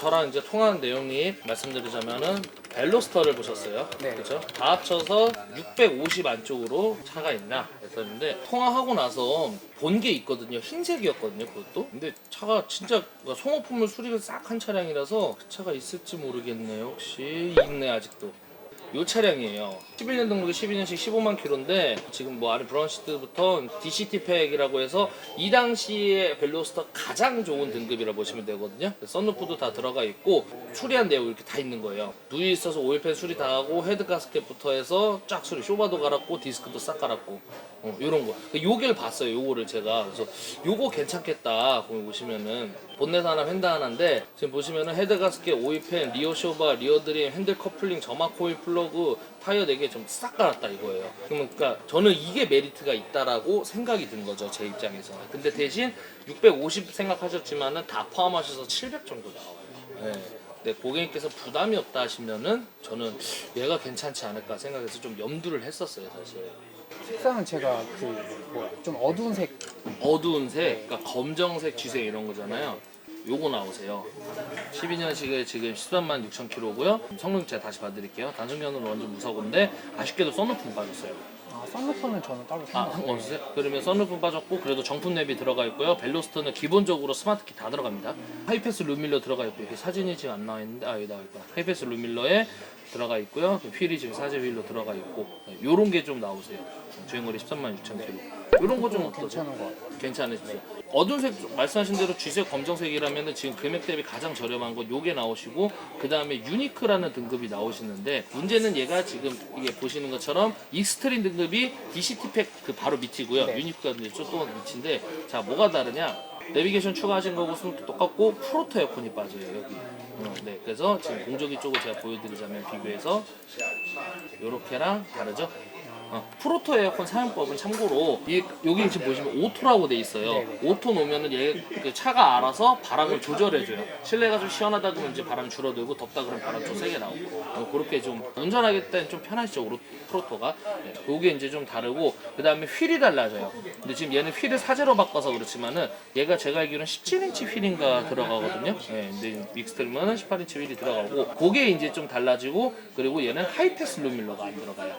자, 저랑 이제 통화한 내용이 말씀드리자면은 벨로스터를 보셨어요. 네. 그렇죠? 다 합쳐서 650 안쪽으로 차가 있나 했었는데 통화하고 나서 본 게 있거든요. 흰색이었거든요, 그것도. 근데 차가 진짜 송어품을 수리를 싹 한 차량이라서 그 차가 있을지 모르겠네요. 혹시 있네 아직도. 요 차량이에요. 11년 등록에 12년식 15만 킬로인데 지금 뭐 안에 브라운시트부터 DCT 팩이라고 해서 이 당시에 벨로스터 가장 좋은 등급이라 고 보시면 되거든요. 썬루프도 다 들어가 있고 수리한 내용 이렇게 다 있는 거예요. 누이 있어서 오일팬 수리 다 하고 헤드 가스켓부터 해서 쫙 수리 쇼바도 갈았고 디스크도 싹 갈았고 어, 요런 거. 요걸 봤어요. 요거를 제가 그래서 요거 괜찮겠다. 보시면은 본넷 하나 휀다 하나인데 지금 보시면은 헤드 가스켓 오일팬 리어 쇼바 리어 드림 핸들 커플링 점화 코일 플러그 타이어 4개 좀싹 갈았다 이거예요. 그러니까 저는 이게 메리트가 있다라고 생각이 든 거죠 제 입장에서. 근데 대신 650 생각하셨지만은 다 포함하셔서 700 정도 나와요. 네. 네, 고객님께서 부담이 없다 하시면은 저는 얘가 괜찮지 않을까 생각해서 좀 염두를 했었어요 사실. 색상은 제가 그 뭐야 좀 어두운 색 어두운 색, 그러니까 검정색, 쥐색 이런 거잖아요. 요거 나오세요. 12년식에 지금 13만 6천 킬로고요. 성능 제가 다시 봐드릴게요. 단순견으로 완전 무사고인데 아쉽게도 썬루프 빠졌어요. 아, 썬루프는 저는 따로 아, 생각 없으세요? 그러면 썬루프 빠졌고 그래도 정품 랩이 들어가 있고요. 벨로스터는 기본적으로 스마트키 다 들어갑니다. 하이패스 루밀러 들어가 있고 여기 사진이 지금 안 나와 있는데 아 여기 나와 있구나. 하이패스 루밀러에 들어가 있고요. 그 휠이 지금 사제 휠로 들어가 있고 요런 게 좀 나오세요. 주행거리 13만 6천 킬로. 요런 거 좀? 괜찮은 것 같아요. 괜찮으시죠? 어두운 색 말씀하신 대로 쥐색 검정색이라면 지금 금액 대비 가장 저렴한 건 요게 나오시고 그 다음에 유니크라는 등급이 나오시는데 문제는 얘가 지금 이게 보시는 것처럼 익스트림 등급이 DCT 팩그 바로 밑이고요 네. 유니크가 이제 또 밑인데 자 뭐가 다르냐 내비게이션 추가하신 거고 수도 똑같고 프로토 에어컨이 빠져요 여기 어, 네 그래서 지금 공조기 쪽을 제가 보여드리자면 비교해서 요렇게랑 다르죠 어, 프로토 에어컨 사용법은 참고로 이 여기 지금 보시면 오토라고 돼 있어요. 네네. 오토 놓으면은 얘 그 차가 알아서 바람을 조절해줘요. 실내가 좀 시원하다 그러면 이제 바람 줄어들고 덥다 그러면 바람 좀 세게 나오고 어, 그렇게 좀 운전하기 때는 좀 편하시죠 프로토가. 네, 그게 이제 좀 다르고 그 다음에 휠이 달라져요. 근데 지금 얘는 휠을 사제로 바꿔서 그렇지만은 얘가 제가 알기로는 17인치 휠인가 들어가거든요. 네, 근데 믹스트림은 18인치 휠이 들어가고 그게 이제 좀 달라지고 그리고 얘는 하이패스 루밀러가 안 들어가요.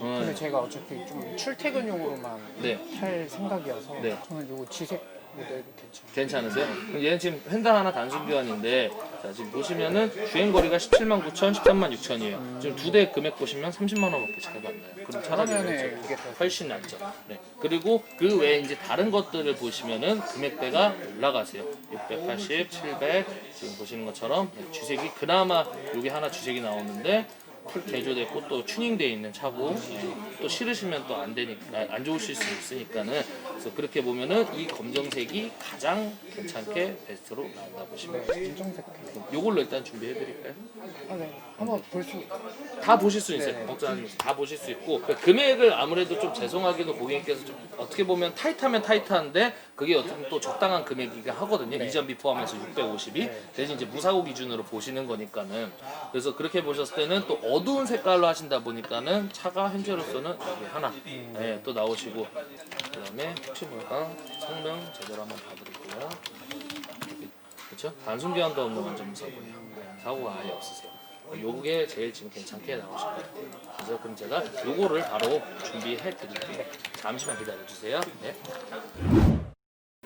어, 근데 제가 어차피 좀 출퇴근용으로만 네. 탈 생각이어서 네. 저는 이거 지색 모델도 괜찮아요. 괜찮으세요? 그럼 얘는 지금 횡단 하나 단순 교환인데 자 지금 보시면은 주행 거리가 17만 9천, 13만 6천이에요. 지금 두 대 금액 보시면 30만 원밖에 차이가 안 나요. 그럼 차라리 그러면은. 이게 더 훨씬 낫죠. 네. 그리고 그 외에 이제 다른 것들을 보시면은 금액대가 올라가세요. 680, 700 지금 보시는 것처럼 네, 주색이 그나마 여기 하나 주색이 나오는데 풀 개조됐고 또 튜닝되어 있는 차고 네, 또 실으시면 또 안 되니까 안 좋으실 수 있으니까는 그래서 그렇게 보면은 이 검정색이 가장 괜찮게 베스트로 나온다 보시면. 검정색. 요걸로 일단 준비해 드릴까요? 아, 네. 한번 볼 수. 다 보실 수 있어요. 네. 걱정하지 마세요. 다 보실 수 있고 그 금액을 아무래도 좀 죄송하게도 고객님께서 좀 어떻게 보면 타이트하면 타이트한데 그게 어떻게 보면 또 적당한 금액이긴 하거든요. 네. 이전비 포함해서 650이 대신 이제 무사고 기준으로 보시는 거니까는 그래서 그렇게 보셨을 때는 또 어두운 색깔로 하신다 보니까는 차가 현재로서는 여기 하나 네, 또 나오시고 그 다음에 혹시 모르까 성능 제대로 한번 봐드릴게요. 그렇죠? 단순 교환도 없는 완전 무사고예요. 네, 사고가 아예 없으세요. 요게 제일 지금 괜찮게 나오실 거예요. 그래서 그럼 제가 요거를 바로 준비해 드릴게요. 잠시만 기다려 주세요. 네.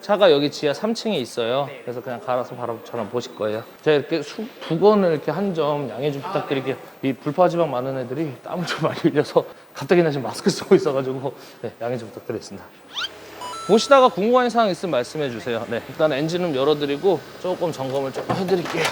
차가 여기 지하 3층에 있어요. 그래서 그냥 갈아서 바로 저랑 보실 거예요. 제가 이렇게 수, 부건을 이렇게 한 점 양해 좀 부탁드릴게요. 이 불파 지방 많은 애들이 땀을 좀 많이 흘려서 갑자기 나 지금 마스크 쓰고 있어가지고 네, 양해 좀 부탁드리겠습니다. 보시다가 궁금한 사항 있으면 말씀해 주세요. 네, 일단 엔진은 열어드리고 조금 점검을 조금 해드릴게요.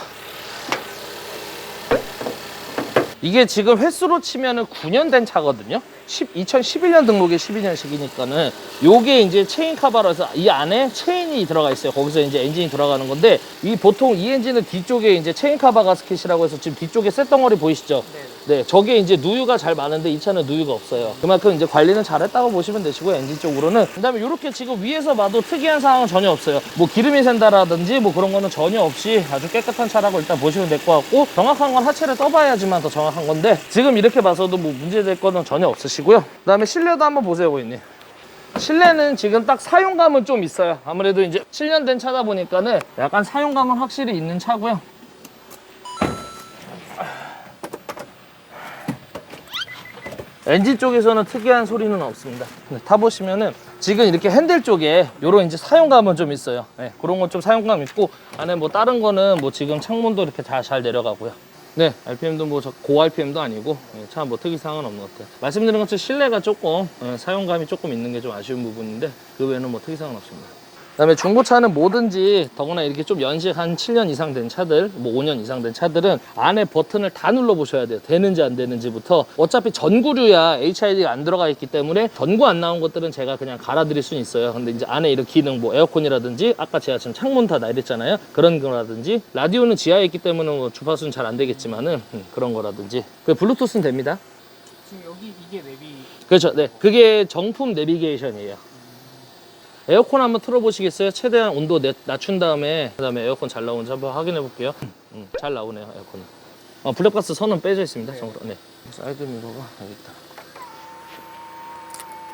이게 지금 횟수로 치면은 9년 된 차거든요. 10, 2011년 등록에 12년식이니까는 요게 이제 체인 카바라서 이 안에 체인이 들어가 있어요. 거기서 이제 엔진이 들어가는 건데 이 보통 이 엔진은 뒤쪽에 이제 체인 카바 가스켓이라고 해서 지금 뒤쪽에 쇳덩어리 보이시죠? 네, 저게 이제 누유가 잘 많은데 이 차는 누유가 없어요. 그만큼 이제 관리는 잘했다고 보시면 되시고 엔진 쪽으로는 그다음에 이렇게 지금 위에서 봐도 특이한 상황은 전혀 없어요. 뭐 기름이 샌다라든지 뭐 그런 거는 전혀 없이 아주 깨끗한 차라고 일단 보시면 될 것 같고 정확한 건 하체를 떠봐야지만 더 정확한 건데 지금 이렇게 봐서도 뭐 문제될 거는 전혀 없으시고요. 그다음에 실내도 한번 보세요, 고객님. 실내는 지금 딱 사용감은 좀 있어요. 아무래도 이제 7년 된 차다 보니까는 약간 사용감은 확실히 있는 차고요. 엔진 쪽에서는 특이한 소리는 없습니다. 네, 타보시면은 지금 이렇게 핸들 쪽에 요런 이제 사용감은 좀 있어요. 네, 그런 건 좀 사용감 있고 안에 뭐 다른 거는 뭐 지금 창문도 이렇게 다 잘 내려가고요. 네, RPM도 뭐 고 RPM도 아니고 네, 참뭐 특이사항은 없는 것 같아요. 말씀드린 것처럼 실내가 조금 네, 사용감이 조금 있는 게 좀 아쉬운 부분인데 그 외에는 뭐 특이사항은 없습니다. 그다음에 중고차는 뭐든지 더구나 이렇게 좀 연식 한 7년 이상 된 차들, 뭐 5년 이상 된 차들은 안에 버튼을 다 눌러 보셔야 돼요. 되는지 안 되는지부터 어차피 전구류야 HID가 안 들어가 있기 때문에 전구 안 나온 것들은 제가 그냥 갈아 드릴 수는 있어요. 근데 이제 안에 이런 기능 뭐 에어컨이라든지 아까 제가 지금 창문 다 내렸잖아요. 그런 거라든지 라디오는 지하에 있기 때문에 뭐 주파수는 잘 안 되겠지만은 음, 그런 거라든지 그 블루투스는 됩니다. 지금 여기 이게 내비 그렇죠. 네. 그게 정품 내비게이션이에요. 에어컨 한번 틀어보시겠어요? 최대한 온도 내- 낮춘 다음에 그다음에 에어컨 잘 나오는지 한번 확인해 볼게요. 음, 잘 나오네요 에어컨. 어, 블랙박스 선은 빼져 있습니다. 정으로. 네. 사이드 미러가 여기 있다.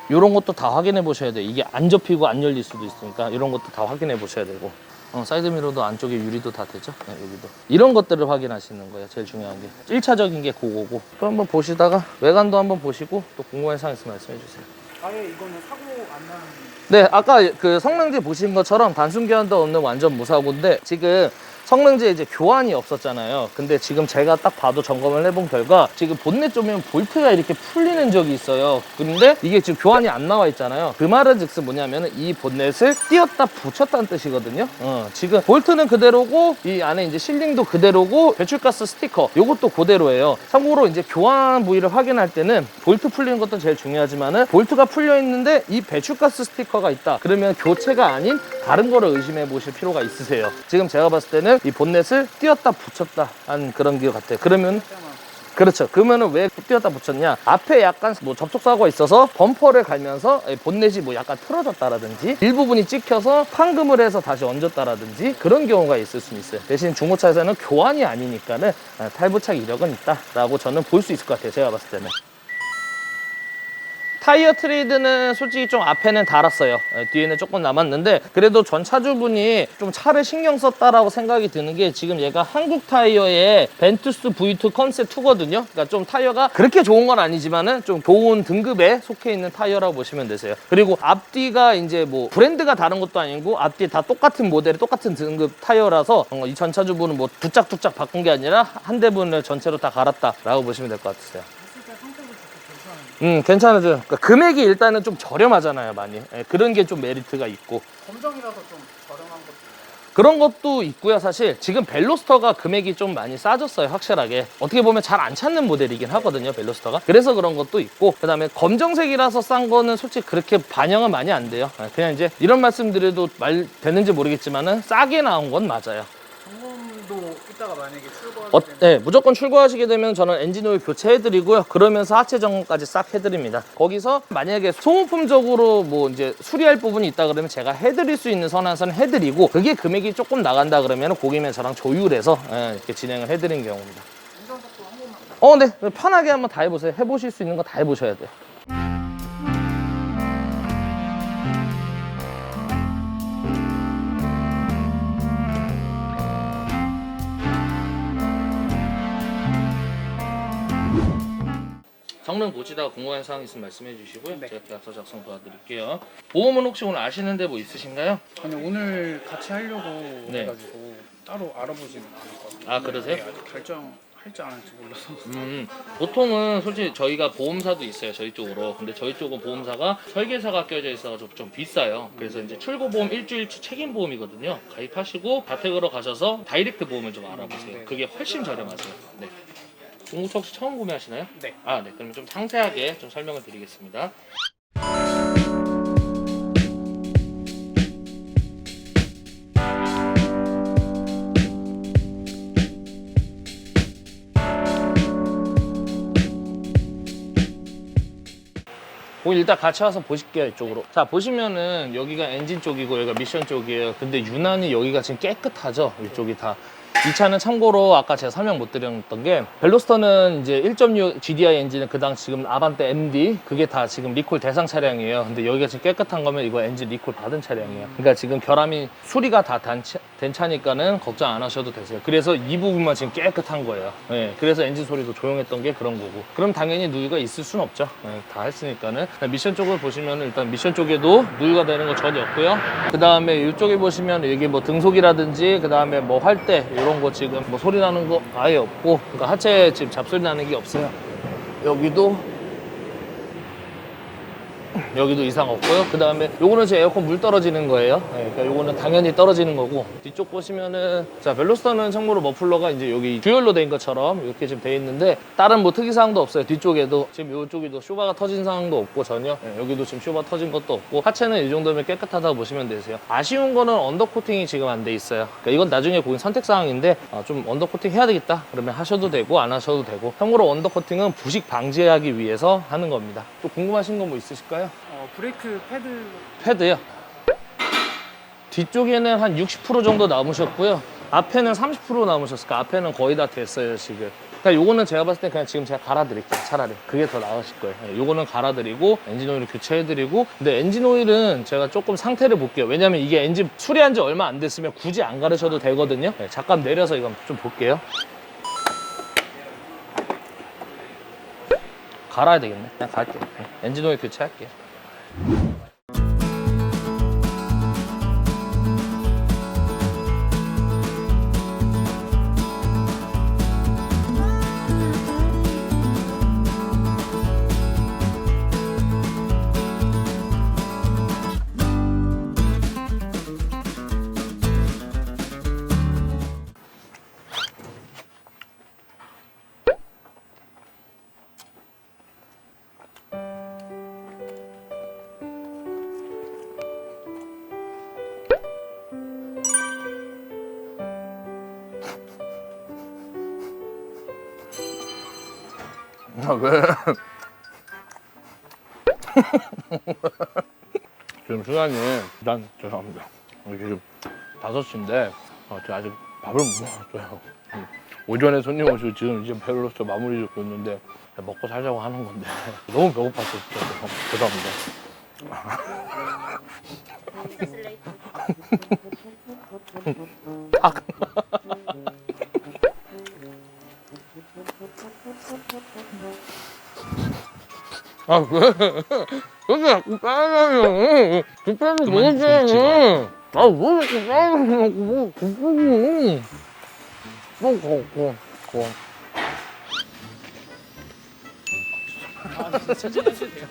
이런 것도 다 확인해 보셔야 돼요. 이게 안 접히고 안 열릴 수도 있으니까 이런 것도 다 확인해 보셔야 되고. 어, 사이드 미러도 안쪽에 유리도 다 되죠? 네, 여기도. 이런 것들을 확인하시는 거예요. 제일 중요한 게. 1차적인 게 그거고. 또 한번 보시다가 외관도 한번 보시고 또 궁금한 사항 있으면 말씀해 주세요. 아예 이거는 사고 안 나는 네, 아까 그 성능지 보신 것처럼 단순 교환도 없는 완전 무사고인데 지금 성능지에 이제 교환이 없었잖아요. 근데 지금 제가 딱 봐도 점검을 해본 결과 지금 본넷 쪽면 볼트가 이렇게 풀리는 적이 있어요. 근데 이게 지금 교환이 안 나와 있잖아요. 그 말은 즉슨 뭐냐면은 이 본넷을 띄었다 붙였다는 뜻이거든요. 어, 지금 볼트는 그대로고 이 안에 이제 실링도 그대로고 배출가스 스티커 요것도 그대로예요. 참고로 이제 교환 부위를 확인할 때는 볼트 풀리는 것도 제일 중요하지만은 볼트가 풀려 있는데 이 배출가스 스티커가 있다. 그러면 교체가 아닌 다른 거를 의심해 보실 필요가 있으세요. 지금 제가 봤을 때는 이 본넷을 띄었다 붙였다 한 그런 게 같아요. 그러면 그렇죠. 그러면은 왜 띄었다 붙였냐? 앞에 약간 뭐 접촉 사고가 있어서 범퍼를 갈면서 이 본넷이 뭐 약간 틀어졌다라든지 일부분이 찍혀서 판금을 해서 다시 얹었다라든지 그런 경우가 있을 수 있어요. 대신 중고차에서는 교환이 아니니까는 아, 탈부착 이력은 있다라고 저는 볼 수 있을 것 같아요. 제가 봤을 때는. 타이어 트레이드는 솔직히 좀 앞에는 달았어요. 예, 뒤에는 조금 남았는데 그래도 전 차주분이 좀 차를 신경 썼다라고 생각이 드는 게 지금 얘가 한국 타이어의 벤투스 V2 컨셉 2거든요. 그러니까 좀 타이어가 그렇게 좋은 건 아니지만은 좀 좋은 등급에 속해 있는 타이어라고 보시면 되세요. 그리고 앞뒤가 이제 뭐 브랜드가 다른 것도 아니고 앞뒤 다 똑같은 모델이 똑같은 등급 타이어라서 어, 이전 차주분은 뭐 두짝두짝 바꾼 게 아니라 한 대분을 전체로 다 갈았다라고 보시면 될 것 같으세요. 음, 괜찮아요. 그러니까 금액이 일단은 좀 저렴하잖아요, 많이. 예, 그런 게 좀 메리트가 있고. 검정이라서 좀 저렴한 것도 그런 것도 있고요, 사실. 지금 벨로스터가 금액이 좀 많이 싸졌어요, 확실하게. 어떻게 보면 잘 안 찾는 모델이긴 하거든요, 벨로스터가. 그래서 그런 것도 있고, 그 다음에 검정색이라서 싼 거는 솔직히 그렇게 반영은 많이 안 돼요. 예, 그냥 이제 이런 말씀 드려도 말 되는지 모르겠지만은 싸게 나온 건 맞아요. 점검도 이따가 만약에 출고하게 어, 되면 네, 무조건 출고하시게 되면 저는 엔진오일 교체해드리고요. 그러면서 하체 점검까지 싹 해드립니다. 거기서 만약에 소모품적으로 뭐 이제 수리할 부분이 있다 그러면 제가 해드릴 수 있는 선에서는 해드리고 그게 금액이 조금 나간다 그러면 고객님 저랑 조율해서 예, 이렇게 진행을 해드린 경우입니다. 운전석도 한 번만 어, 네. 편하게 한번 다 해보세요. 해보실 수 있는 거 다 해보셔야 돼요. 성능 보시다가 궁금한 사항 있으면 말씀해 주시고요. 네. 제가 계약서 작성 도와드릴게요. 보험은 혹시 오늘 아시는데 뭐 있으신가요? 아니 오늘 같이 하려고 네. 해가지고 따로 알아보진 않았거든요 아, 그러세요? 네, 아직 결정 할지 안 할지 몰라서 음, 보통은 솔직히 저희가 보험사도 있어요 저희 쪽으로 근데 저희 쪽은 보험사가 설계사가 껴져 있어서 좀, 좀 비싸요 그래서 이제 출고보험 일주일치 책임보험이거든요 가입하시고 가택으로 가셔서 다이렉트 보험을 좀 알아보세요 네. 그게 훨씬 저렴하세요 네. 중고차 혹시 처음 구매하시나요? 네. 아, 네. 그럼 좀 상세하게 좀 설명을 드리겠습니다. 일단 같이 와서 보실게요 이쪽으로 자 보시면은 여기가 엔진 쪽이고 여기가 미션 쪽이에요 근데 유난히 여기가 지금 깨끗하죠 이쪽이 다 이 차는 참고로 아까 제가 설명 못 드렸던 게 벨로스터는 이제 1.6 GDI 엔진은 그당 지금 아반떼 MD 그게 다 지금 리콜 대상 차량이에요. 근데 여기가 지금 깨끗한 거면 이거 엔진 리콜 받은 차량이에요. 그러니까 지금 결함이 수리가 다 차니까는 걱정 안 하셔도 되세요. 그래서 이 부분만 지금 깨끗한 거예요. 예, 그래서 엔진 소리도 조용했던 게 그런 거고. 그럼 당연히 누유가 있을 순 없죠. 예, 다 했으니까는. 미션 쪽을 보시면 일단 미션 쪽에도 누유가 되는 거 전혀 없고요. 그 다음에 이쪽에 보시면 여기 뭐 등속이라든지 그 다음에 뭐 활대 이런 거 지금 뭐 소리 나는 거 아예 없고 그러니까 하체 지금 잡소리 나는 게 없어요. 여기도 여기도 이상 없고요. 그 다음에 요거는 제 에어컨 물 떨어지는 거예요. 네, 그러니까 요거는 당연히 떨어지는 거고 뒤쪽 보시면은 자 벨로스터는 참고로 머플러가 이제 여기 듀얼로 된 것처럼 이렇게 지금 돼 있는데 다른 뭐 특이 사항도 없어요. 뒤쪽에도 지금 요쪽에도 쇼바가 터진 상황도 없고 전혀 네, 여기도 지금 쇼바 터진 것도 없고 하체는 이 정도면 깨끗하다고 보시면 되세요. 아쉬운 거는 언더 코팅이 지금 안 돼 있어요. 그러니까 이건 나중에 고객 선택 사항인데 아, 좀 언더 코팅 해야 되겠다 그러면 하셔도 되고 안 하셔도 되고 참고로 언더 코팅은 부식 방지하기 위해서 하는 겁니다. 또 궁금하신 거뭐 있으실까요? 어, 브레이크 패드 패드요. 뒤쪽에는 한 60% 정도 남으셨고요. 앞에는 30% 남으셨을까? 앞에는 거의 다 됐어요, 지금. 그러니까 요거는 제가 봤을 때 그냥 지금 제가 갈아드릴게요, 차라리. 그게 더 나으실 거예요. 네, 요거는 갈아드리고, 엔진 오일을 교체해드리고, 근데 엔진 오일은 제가 조금 상태를 볼게요. 왜냐면 이게 엔진 수리한 지 얼마 안 됐으면 굳이 안 갈으셔도 되거든요. 네, 잠깐 내려서 이건 좀 볼게요. 갈아야 되겠네. 그냥 갈게요. 네, 엔진 오일 교체할게요. you 왜? 지금 시간이 난 죄송합니다. 지금 5시인데 어, 제가 아직 밥을 못 먹었어요. 음, 오전에 손님 오시고 지금 이제 배로로서 마무리 짓고 있는데 먹고 살자고 하는 건데 너무 배고팠어요. 진짜. 죄송합니다. 닭. 아 왜? 여기 자꾸 까나요? 급해서 그만 좀 먹었잖아. 아왜 자꾸 까나냐고 뭐 급하고. 뭐. 천천히 하셔도 돼요.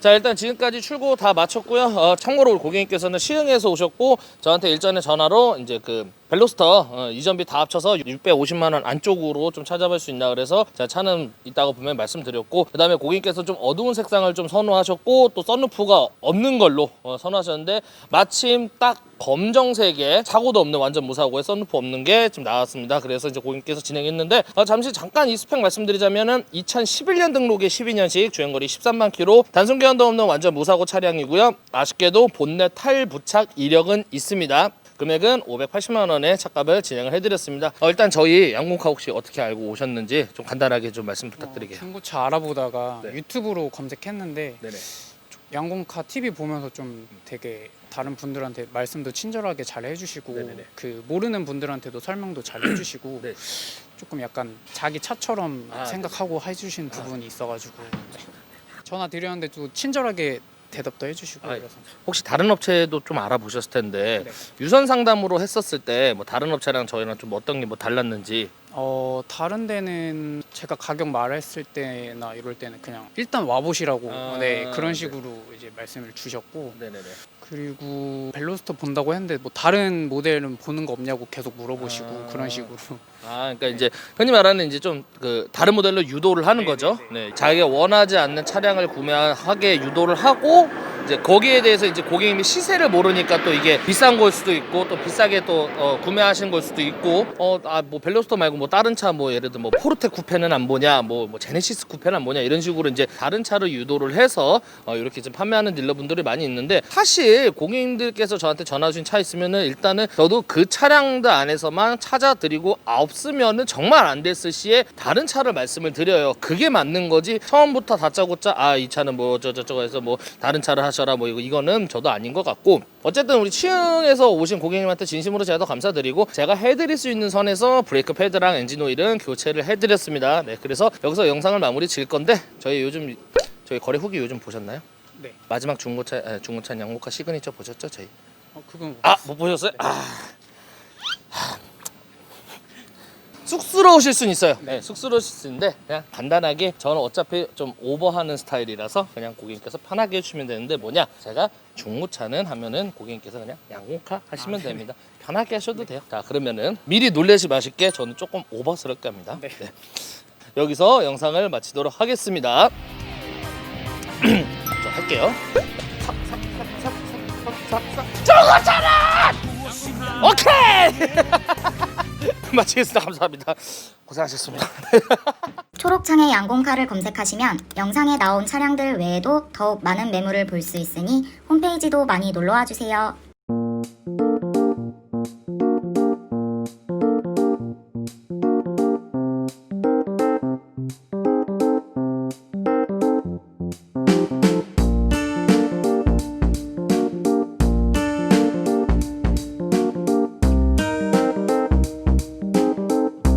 자 일단 지금까지 출고 다 마쳤고요. 어, 참고로 고객님께서는 시흥에서 오셨고 저한테 일전에 전화로 이제 그 벨로스터 어, 이전비 다 합쳐서 650만 원 안쪽으로 좀 찾아볼 수 있나 그래서 제가 차는 이따가 보면 말씀드렸고 그다음에 고객님께서 좀 어두운 색상을 좀 선호하셨고 또 썬루프가 없는 걸로 어, 선호하셨는데 마침 딱 검정색에 사고도 없는 완전 무사고에 썬루프 없는 게 지금 나왔습니다. 그래서 이제 고객님께서 진행했는데 어, 잠시 잠깐 이 스펙 말씀드리자면은 2011년 등록의 12년식 주행거리 13만 킬로 단순 교환도 없는 완전 무사고 차량이고요. 아쉽게도 본넷 탈 부착 이력은 있습니다. 금액은 580만 원의 차값을 진행을 해드렸습니다. 어, 일단 저희 양궁카 혹시 어떻게 알고 오셨는지 좀 간단하게 좀 말씀 부탁드릴게요. 중고차 알아보다가 네. 유튜브로 검색했는데 네네. 양궁카 TV 보면서 좀 되게 다른 분들한테 말씀도 친절하게 잘 해주시고 네네네. 그 모르는 분들한테도 설명도 잘 해주시고 네. 조금 약간 자기 차처럼 아, 생각하고 해주신 부분이 있어가지고 전화 드렸는데 또 친절하게 대답도 해주시고 아, 그래서 혹시 다른 업체도 좀 알아보셨을 텐데 네. 유선 상담으로 했었을 때 뭐 다른 업체랑 저희랑 좀 어떤 게 뭐 달랐는지 어 다른 데는 제가 가격 말했을 때나 이럴 때는 그냥 일단 와보시라고 아, 네 그런 네. 식으로 이제 말씀을 주셨고 네네네. 그리고 벨로스터 본다고 했는데 뭐 다른 모델은 보는 거 없냐고 계속 물어보시고 아. 그런 식으로 아, 그러니까 이제 흔히 말하는 이제 좀 그 다른 모델로 유도를 하는 거죠. 네, 자기가 원하지 않는 차량을 구매하게 유도를 하고 이제 거기에 대해서 이제 고객님이 시세를 모르니까 또 이게 비싼 걸 수도 있고 또 비싸게 또 어, 구매하신 걸 수도 있고 어 아 뭐 벨로스터 말고 뭐 다른 차 뭐 예를 들어 뭐 포르테 쿠페는 안 보냐 뭐, 뭐 제네시스 쿠페는 안 보냐 이런 식으로 이제 다른 차를 유도를 해서 어, 이렇게 좀 판매하는 딜러분들이 많이 있는데 사실 고객님들께서 저한테 전화 주신 차 있으면은 일단은 저도 그 차량들 안에서만 찾아드리고 없으면은 정말 안 됐을 시에 다른 차를 말씀을 드려요. 그게 맞는 거지 처음부터 다짜고짜 아 이 차는 뭐 저저저거 해서 뭐 다른 차를 하셔 마셔라 뭐 이거 이거는 저도 아닌 것 같고 어쨌든 우리 치흥에서 오신 고객님한테 진심으로 제가 더 감사드리고 제가 해드릴 수 있는 선에서 브레이크 패드랑 엔진 오일은 교체를 해드렸습니다. 네, 그래서 여기서 영상을 마무리 지을 건데 저희 요즘 저희 거래 후기 요즘 보셨나요? 네. 마지막 중고차 아, 중고차 양모카 시그니처 보셨죠 저희? 어, 그건 뭐- 아못 보셨어요? 아 쑥스러우실 순 있어요. 네, 쑥스러우실 수 있는데 그냥 간단하게 저는 어차피 좀 오버하는 스타일이라서 그냥 고객님께서 편하게 해주시면 되는데 뭐냐 제가 중고차는 하면은 고객님께서 그냥 양호카 하시면 됩니다. 편하게 하셔도 돼요. 자 그러면은 미리 놀라지 마실게 저는 조금 오버스럽게 합니다. 네. 네. 여기서 영상을 마치도록 하겠습니다. 저 할게요. 오케이 마치겠습니다. 감사합니다. 고생하셨습니다. 초록창에 양공카를 검색하시면 영상에 나온 차량들 외에도 더욱 많은 매물을 볼 수 있으니 홈페이지도 많이 놀러와 주세요.